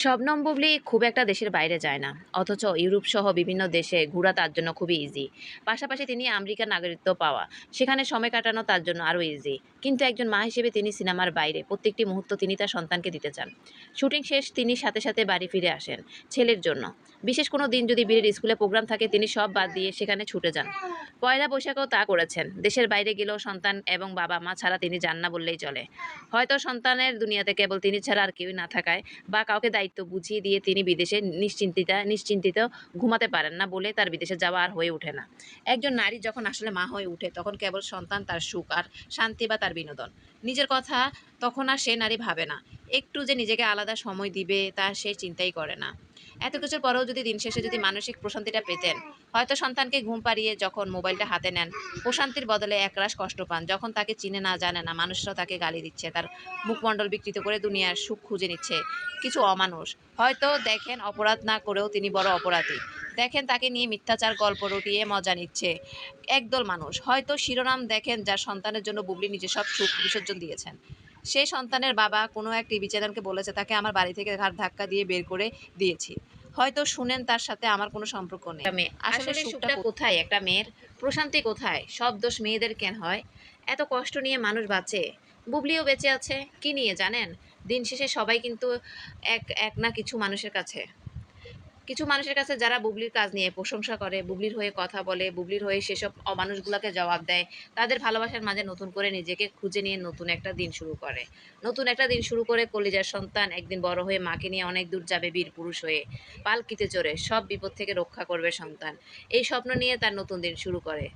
শবনম বুবলি খুব একটা দেশের বাইরে যায় না। অথচ ইউরোপ সহ বিভিন্ন দেশে ঘোরা তার জন্য খুবই ইজি পাশাপাশি তিনি আমেরিকার নাগরিকত্ব পাওয়া। সেখানে সময় কাটানো তার জন্য আরও ইজি কিন্তু একজন মা হিসেবে তিনি সিনেমার বাইরে। প্রত্যেকটি মুহূর্ত তিনি তার সন্তানকে দিতে চান। শুটিং শেষ, তিনি সাথে সাথে বাড়ি ফিরে আসেন ছেলের জন্য। বিশেষ কোনো দিন যদি বীরের স্কুলে প্রোগ্রাম থাকে, তিনি সব বাদ দিয়ে সেখানে ছুটে যান। পয়লা বৈশাখেও তা করেছেন। দেশের বাইরে গেলেও সন্তান এবং বাবা মা ছাড়া তিনি যান না বললেই চলে। হয়তো সন্তানের দুনিয়াতে কেবল তিনি ছাড়া আর কেউই না থাকায় বা কাউকে দায়িত্ব বুঝিয়ে দিয়ে তিনি বিদেশে নিশ্চিন্তিতা, নিশ্চিন্তিত ঘুমাতে পারেন না বলে তার বিদেশে যাওয়া আর হয়ে ওঠে না। একজন নারী যখন আসলে মা হয়ে ওঠে, তখন কেবল সন্তান তার সুখ আর শান্তি বা তার বিনোদন। নিজের কথা তখন আর সে নারী ভাবে না। একটু যে নিজেকে আলাদা সময় দিবে তা সে চিন্তাই করে না। এত কিছুর পরেও যদি দিন শেষে যদি মানসিক প্রশান্তিটা পেতেন, হয়তো সন্তানকে ঘুম পাড়িয়ে যখন মোবাইলটা হাতে নেন, প্রশান্তির বদলে একরাশ কষ্ট পান। যখন তাকে চিনে না, জানে না, মানুষরা তাকে গালি দিচ্ছে, তার মুখমণ্ডল বিকৃত করে দুনিয়ার সুখ খুঁজে নিচ্ছে। কিছু অমানুষ। হয়তো দেখেন অপরাধ না করেও তিনি বড় অপরাধী। দেখেন তাকে নিয়ে মিথ্যাচার গল্প রটিয়ে মজা নিচ্ছে একদল মানুষ। হয়তো শিরোনাম দেখেন যার সন্তানের জন্য বুবলি নিজে সব সুখ বিসর্জন দিয়েছেন। সেই সন্তানের বাবা কোনো এক টিভি চ্যানেলকে বলেছে তাকে আমার বাড়ি থেকে ঘাট ধাক্কা দিয়ে বের করে দিয়েছি। হয়তো শুনেন তার সাথে আমার কোনো সম্পর্ক নেই। আসলে সুখটা কোথায়? একটা মেয়ের? প্রশান্তি কোথায়? সব দোষ মেয়েদের কেন হয়? এত কষ্ট নিয়ে মানুষ বাঁচে? বুবলিও বেঁচে আছে? কি নিয়ে জানেন? দিন শেষে সবাই কিন্তু এক এক না কিছু মানুষের কাছে। কিছু মানুষের কাছে যারা বুবলির কাজ নিয়ে প্রশংসা করে, বুবলির হয়ে কথা বলে, বুবলির হয়ে সেসব অমানুষগুলোকে জবাব দেয়, তাদের ভালোবাসার মাঝে নতুন করে নিজেকে খুঁজে নিয়ে নতুন একটা দিন শুরু করে। নতুন একটা দিন শুরু করে কলিজার সন্তান একদিন বড় হয়ে মাকে নিয়ে অনেক দূর যাবে বীর পুরুষ হয়ে। পালকিতে চড়ে সব বিপদ থেকে রক্ষা করবে সন্তান। এই স্বপ্ন নিয়ে তার নতুন দিন শুরু করে।